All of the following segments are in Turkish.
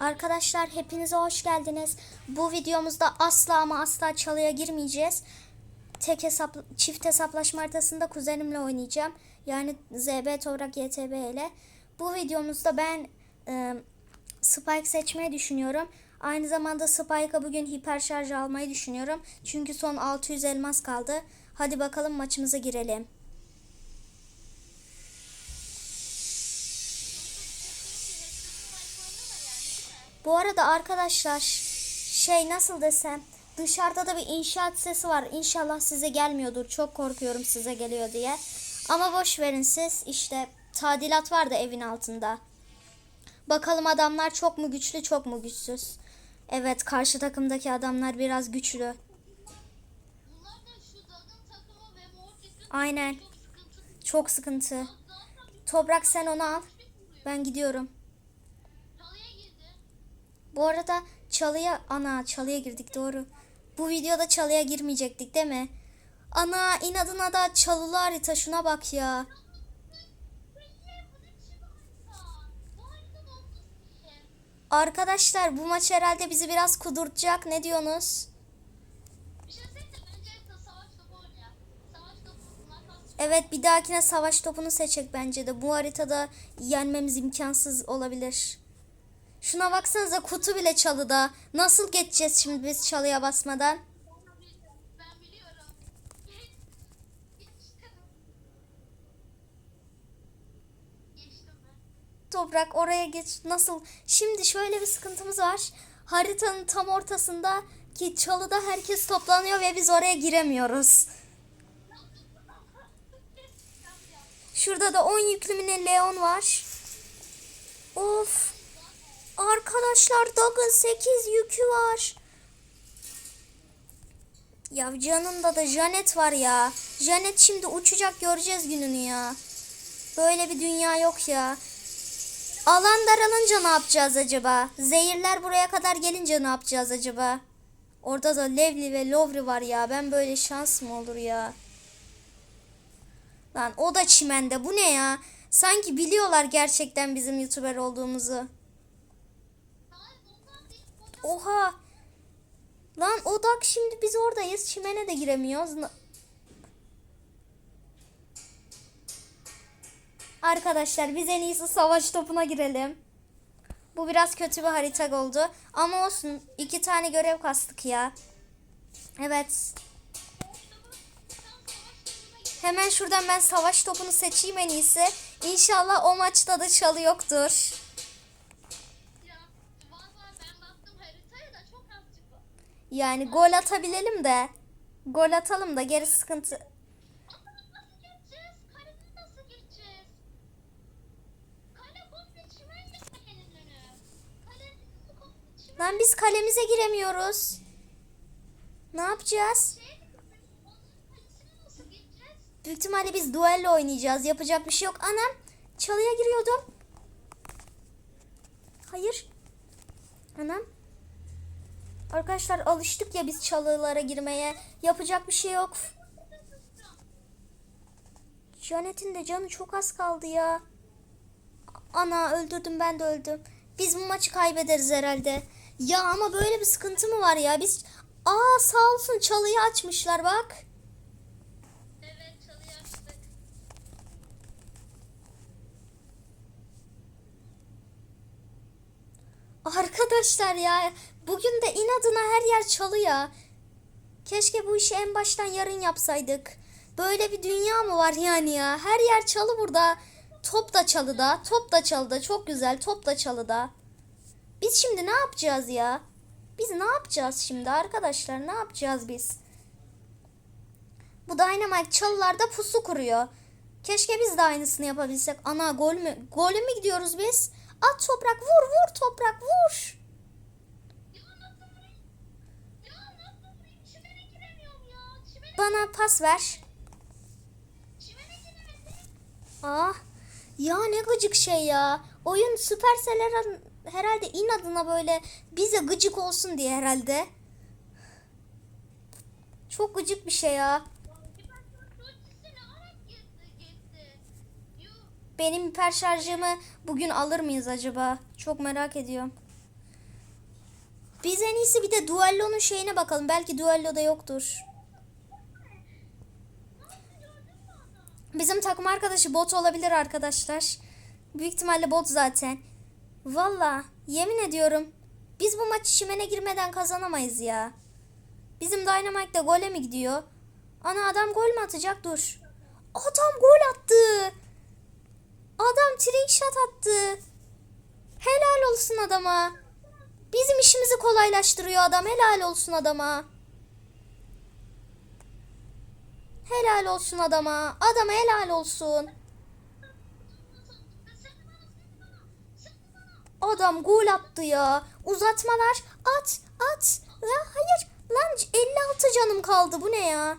Arkadaşlar hepinize hoş geldiniz. Bu videomuzda asla ama asla çalıya girmeyeceğiz. Tek hesap, çift hesaplaşma haritasında kuzenimle oynayacağım. Yani ZB Toprak YTB ile. Bu videomuzda ben e, Spike seçmeyi düşünüyorum. Aynı zamanda Spike'a bugün hiper şarj almayı düşünüyorum. Çünkü son 600 elmas kaldı. Hadi bakalım maçımıza girelim. Bu arada arkadaşlar şey nasıl desem dışarıda da bir inşaat sesi var. İnşallah size gelmiyordur. Çok korkuyorum size geliyor diye. Ama boş verin siz işte tadilat var da evin altında. Bakalım adamlar çok mu güçlü çok mu güçsüz. Evet karşı takımdaki adamlar biraz güçlü. Aynen çok sıkıntı. Toprak sen onu al. Ben gidiyorum. Bu arada çalıya ana çalıya girdik doğru. Bu videoda çalıya girmeyecektik değil mi? Ana inadına da çalılı harita şuna bak ya. Peki bu ne biçim harita? Bu haritada 30 kişi. Arkadaşlar bu maç herhalde bizi biraz kudurtacak. Ne diyorsunuz? Evet bir dahakine savaş topunu seçecek bence de. Bu haritada yenmemiz imkansız olabilir. Şuna baksanıza kutu bile çalıda. Nasıl geçeceğiz şimdi biz çalıya basmadan? Toprak oraya geç. Nasıl? Şimdi şöyle bir sıkıntımız var. Haritanın tam ortasında ki çalıda herkes toplanıyor ve biz oraya giremiyoruz. Şurada da 10 yüklü mini Leon var. Of. Arkadaşlar Dog'un 8 yükü var. Ya canında da Janet var ya. Janet şimdi uçacak göreceğiz gününü ya. Böyle bir dünya yok ya. Alan daralınca ne yapacağız acaba? Zehirler buraya kadar gelince ne yapacağız acaba? Orada da Levli ve Lovri var ya. Ben böyle şans mı olur ya? Lan o da çimende. Bu ne ya? Sanki biliyorlar gerçekten bizim YouTuber olduğumuzu. Oha. Lan odak şimdi biz oradayız. Çimene de giremiyoruz. Arkadaşlar biz en iyisi savaş topuna girelim. Bu biraz kötü bir harita oldu. Ama olsun. iki tane görev kastık ya. Evet. Hemen şuradan ben savaş topunu seçeyim en iyisi. İnşallah o maçta da çalı yoktur. Ya valla ben baktım haritaya da çok azıcık var. Yani gol atabilelim de. Gol atalım da geri sıkıntı. Lan biz kalemize giremiyoruz. Ne yapacağız? Büyük ihtimalle biz duello oynayacağız. Yapacak bir şey yok. Anam çalıya giriyordum. Hayır. Anam. Arkadaşlar alıştık ya biz çalılara girmeye. Yapacak bir şey yok. Janet'in de canı çok az kaldı ya. Ana öldürdüm ben de öldüm. Biz bu maçı kaybederiz herhalde. Ya ama böyle bir sıkıntı mı var ya? Biz Aa sağ olsun çalıyı açmışlar bak. Evet çalıyı açtık. Arkadaşlar ya bugün de inadına her yer çalı ya. Keşke bu işi en baştan yarın yapsaydık. Böyle bir dünya mı var yani ya? Her yer çalı burada. Top da çalıda, top da çalıda. Çok güzel, top da çalıda. Biz şimdi ne yapacağız ya? Biz ne yapacağız şimdi arkadaşlar? Ne yapacağız biz? Bu Dynamite çalılarda pusu kuruyor. Keşke biz de aynısını yapabilsek. Ana gol mü? Gole mi gidiyoruz biz? At toprak vur vur toprak vur. Ya nasıl vurayım? Ya nasıl vurayım? Çimene giremiyorum ya. Çimene, Bana pas ver. Ah ya ne gıcık şey ya. Oyun Supercell her- herhalde inadına böyle bize gıcık olsun diye herhalde. Çok gıcık bir şey ya. Benim hiper şarjımı bugün alır mıyız acaba? Çok merak ediyorum. Biz en iyisi bir de duellonun şeyine bakalım. Belki duelloda yoktur. Bizim takım arkadaşı bot olabilir arkadaşlar. Büyük ihtimalle bot zaten. Valla yemin ediyorum. Biz bu maçı çimene girmeden kazanamayız ya. Bizim Dynamite de gole mi gidiyor? Ana adam gol mü atacak? Dur. Adam gol attı. Adam trick shot attı. Helal olsun adama. Bizim işimizi kolaylaştırıyor adam. Helal olsun adama. Helal olsun adama. Adama helal olsun. Adam gol attı ya. Uzatmalar. At, at. Ya hayır. Lan 56 canım kaldı. Bu ne ya?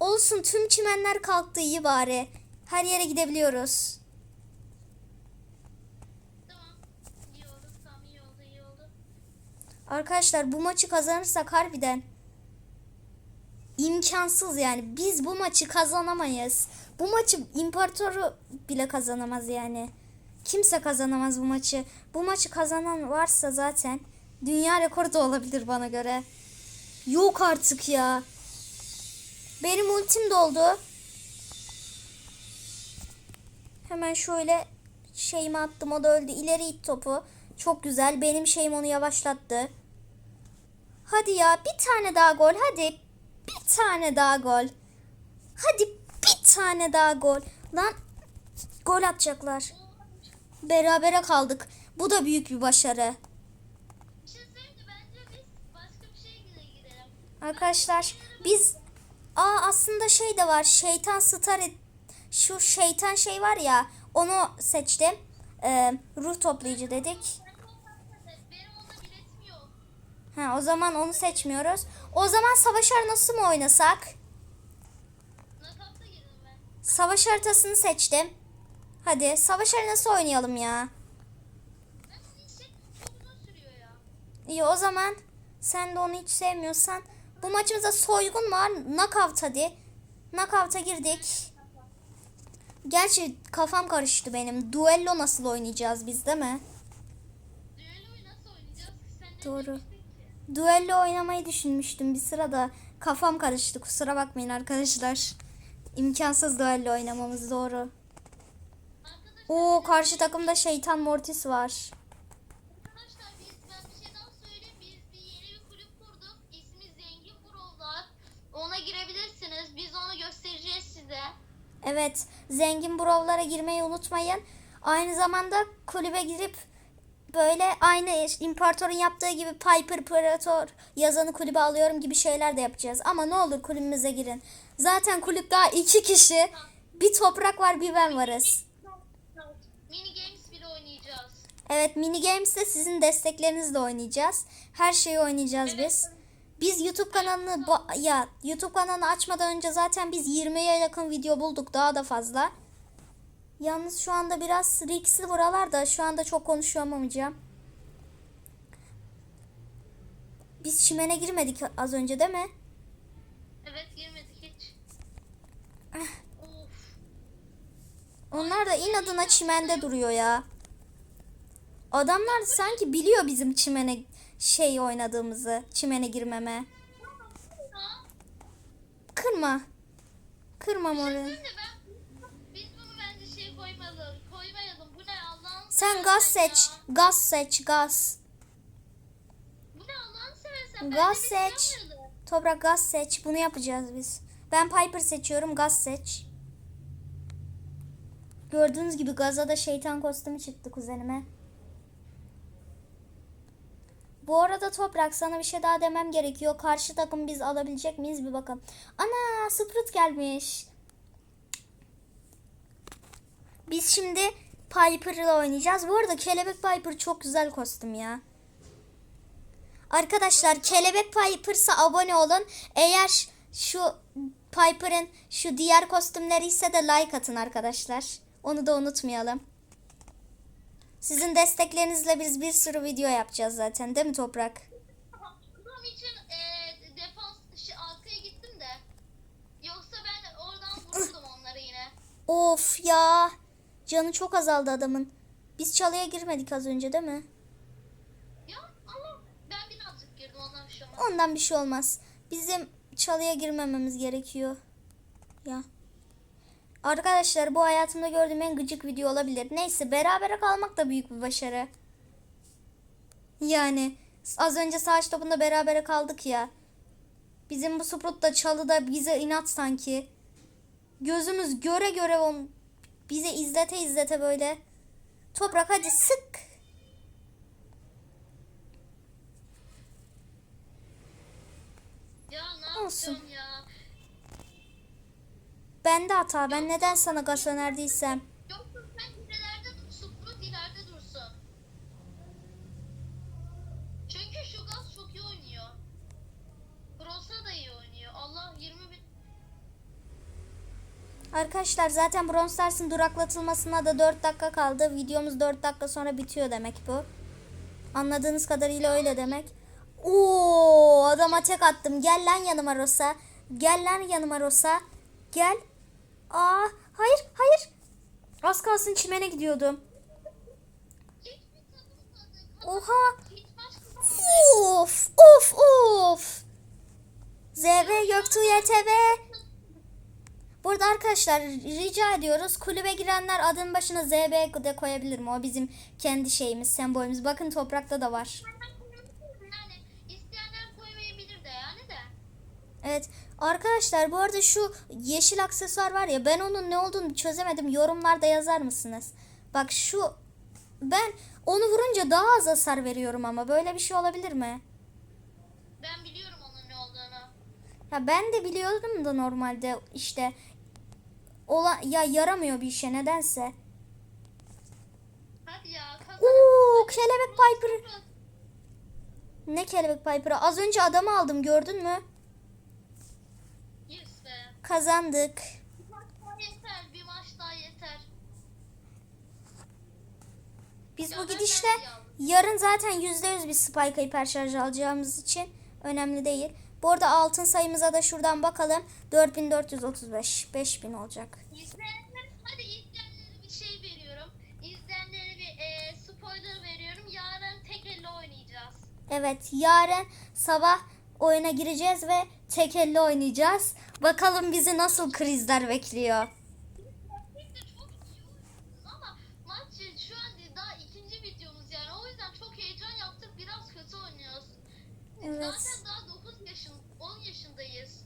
Olsun tüm çimenler kalktı iyi bari. Her yere gidebiliyoruz. Tamam. İyi oldu. Tamam iyi oldu iyi oldu. Arkadaşlar bu maçı kazanırsak harbiden imkansız yani. Biz bu maçı kazanamayız. Bu maçı imparatoru bile kazanamaz yani. Kimse kazanamaz bu maçı. Bu maçı kazanan varsa zaten dünya rekoru da olabilir bana göre. Yok artık ya. Benim ultim doldu. Hemen şöyle şeyimi attım o da öldü. İleri it topu. Çok güzel. Benim şeyim onu yavaşlattı. Hadi ya bir tane daha gol. Hadi bir tane daha gol. Hadi bir tane daha gol. Lan gol atacaklar. Berabere kaldık. Bu da büyük bir başarı. Arkadaşlar biz Aa aslında şey de var. Şeytan star şu şeytan şey var ya onu seçtim. Ee, ruh toplayıcı dedik. Benim onda biletim yok. Ha o zaman onu seçmiyoruz. O zaman savaş arenası mı oynasak? Savaş haritasını seçtim. Hadi savaş arenası oynayalım ya. İyi o zaman sen de onu hiç sevmiyorsan bu maçımızda soygun var. Knockout hadi. Knockout'a girdik. Gerçi kafam karıştı benim. Duello nasıl oynayacağız biz değil mi? Doğru. Duello oynamayı düşünmüştüm bir sırada. Kafam karıştı kusura bakmayın arkadaşlar. İmkansız duello oynamamız doğru. Oo karşı takımda şeytan Mortis var. Evet, zengin brovlara girmeyi unutmayın. Aynı zamanda kulübe girip böyle aynı imparatorun yaptığı gibi Piper Predator yazanı kulübe alıyorum gibi şeyler de yapacağız. Ama ne olur kulübümüze girin. Zaten kulüp daha iki kişi. Bir toprak var bir ben varız. Mini games bile oynayacağız. Evet mini games de sizin desteklerinizle oynayacağız. Her şeyi oynayacağız biz. Biz YouTube kanalını ya YouTube kanalını açmadan önce zaten biz 20'ye yakın video bulduk daha da fazla. Yalnız şu anda biraz riskli buralarda. Şu anda çok konuşamayacağım. Biz çimene girmedik az önce değil mi? Evet girmedik hiç. of. Onlar da inadına çimende duruyor ya. Adamlar sanki biliyor bizim çimene şey oynadığımızı, çimene girmeme. Kırma. Kırma moru. Sen gaz seç. Gaz seç, gaz. Bu. Gaz seç. Toprak gaz seç. Bunu yapacağız biz. Ben Piper seçiyorum. Gaz seç. Gördüğünüz gibi gaza da şeytan kostümü çıktı kuzenime. Bu arada Toprak sana bir şey daha demem gerekiyor. Karşı takım biz alabilecek miyiz bir bakalım. Ana Sprut gelmiş. Biz şimdi Piper'la oynayacağız. Bu arada Kelebek Piper çok güzel kostüm ya. Arkadaşlar Kelebek Piper'sa abone olun. Eğer şu Piper'ın şu diğer kostümleri ise de like atın arkadaşlar. Onu da unutmayalım. Sizin desteklerinizle biz bir sürü video yapacağız zaten değil mi Toprak? Bunun için e, defans şey, arkaya gittim de. Yoksa ben oradan vururdum onları yine. Of ya. Canı çok azaldı adamın. Biz çalıya girmedik az önce değil mi? Ya ama ben birazcık girdim ondan bir şey olmaz. Ondan bir şey olmaz. Bizim çalıya girmememiz gerekiyor. Ya. Arkadaşlar bu hayatımda gördüğüm en gıcık video olabilir. Neyse berabere kalmak da büyük bir başarı. Yani az önce savaş topunda berabere kaldık ya. Bizim bu Sprout da çalıda bize inat sanki. Gözümüz göre göre on bize izlete izlete böyle. Toprak hadi sık. Ya ne Olsun. ya? Ben de hata. Ben neden sana gaz önerdiysem. Yok yok sen ileride dur. Sprout ileride dursun. Çünkü şu gaz çok iyi oynuyor. Brosa da iyi oynuyor. Allah 20 bin. Arkadaşlar zaten Brawl Stars'ın duraklatılmasına da 4 dakika kaldı. Videomuz 4 dakika sonra bitiyor demek bu. Anladığınız kadarıyla öyle demek. Oo adama tek attım. Gel lan yanıma Rosa. Gel lan yanıma Rosa. Gel. Aa hayır hayır. Az kalsın çimene gidiyordum. Oha. Of of of. ZB Göktuğ YTV. Burada arkadaşlar rica ediyoruz kulübe girenler adın başına ZB de koyabilir mi? O bizim kendi şeyimiz, sembolümüz. Bakın toprakta da var. yani isteyenler koymayabilir de yani de. Evet arkadaşlar bu arada şu yeşil aksesuar var ya ben onun ne olduğunu çözemedim. Yorumlarda yazar mısınız? Bak şu ben onu vurunca daha az hasar veriyorum ama böyle bir şey olabilir mi? Ben biliyorum onun ne olduğunu. Ya ben de biliyordum da normalde işte ola ya yaramıyor bir işe nedense. Hadi ya. Oo kelebek Piper. Ne kelebek Piper'ı? Az önce adamı aldım gördün mü? Yes. Kazandık. Bir maç daha yeter. Bir maç daha yeter. Biz Ya bu gidişle yarın zaten %100 bir Spike hiper şarj alacağımız için önemli değil. Bu arada altın sayımıza da şuradan bakalım. 4435. 5000 olacak. İzleyenler, hadi izleyenlere bir şey veriyorum. İzleyenlere bir e, spoiler veriyorum. Yarın tek elle oynayacağız. Evet yarın sabah oyuna gireceğiz ve tek elle oynayacağız. Bakalım bizi nasıl krizler bekliyor. Biz de çok iyi oynuyoruz ama maç şu an daha ikinci videomuz yani. O yüzden çok heyecan yaptık. Biraz kötü oynuyoruz. Evet. Zaten daha 9 yaşın, 10 yaşındayız.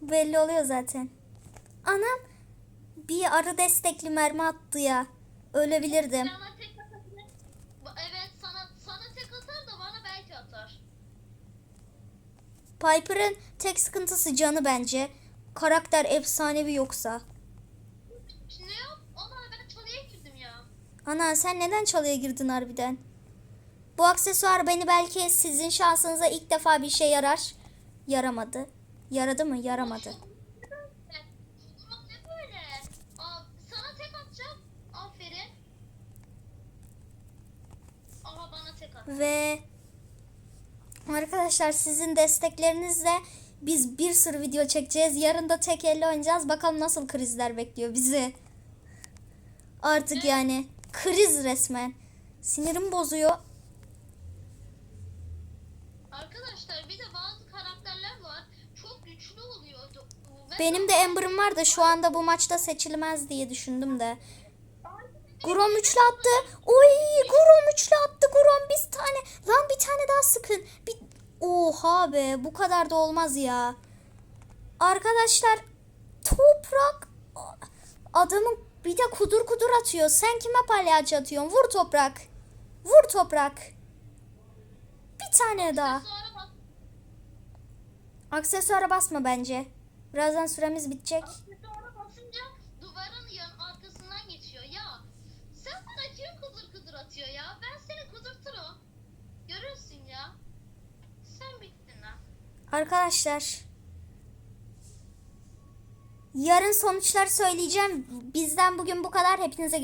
Belli oluyor zaten. Anam bir arı destekli mermi attı ya. Ölebilirdim. Sana tek atabilir. Evet sana sana tek atar da bana belki atar. Piper'ın tek sıkıntısı canı bence. Karakter efsanevi yoksa. Ne yap? Ana ben çalıya girdim ya. Ana sen neden çalıya girdin harbiden? Bu aksesuar beni belki sizin şansınıza ilk defa bir şey yarar. Yaramadı. Yaradı mı? Yaramadı. Ve arkadaşlar sizin desteklerinizle biz bir sürü video çekeceğiz. Yarın da tek elle oynayacağız. Bakalım nasıl krizler bekliyor bizi. Artık yani kriz resmen. Sinirim bozuyor. Arkadaşlar bir de bazı karakterler var. Çok güçlü oluyor. Ve- Benim de Amber'ım var da şu anda bu maçta seçilmez diye düşündüm de. Grom üçlü attı. Oy Grom üçlü attı. Grom bir tane. Lan bir tane daha sıkın. Bir... Oha be bu kadar da olmaz ya. Arkadaşlar toprak adamın bir de kudur kudur atıyor. Sen kime palyaço atıyorsun? Vur toprak. Vur toprak. Bir tane daha. Aksesuara basma bence. Birazdan süremiz bitecek. Sonra basınca duvarın yan arkasından geçiyor. Ya sen bana kim kıdır kıdır atıyor ya? Ben seni kıdırtırım. Görürsün ya. Sen bittin lan. Arkadaşlar. Yarın sonuçları söyleyeceğim. Bizden bugün bu kadar. Hepinize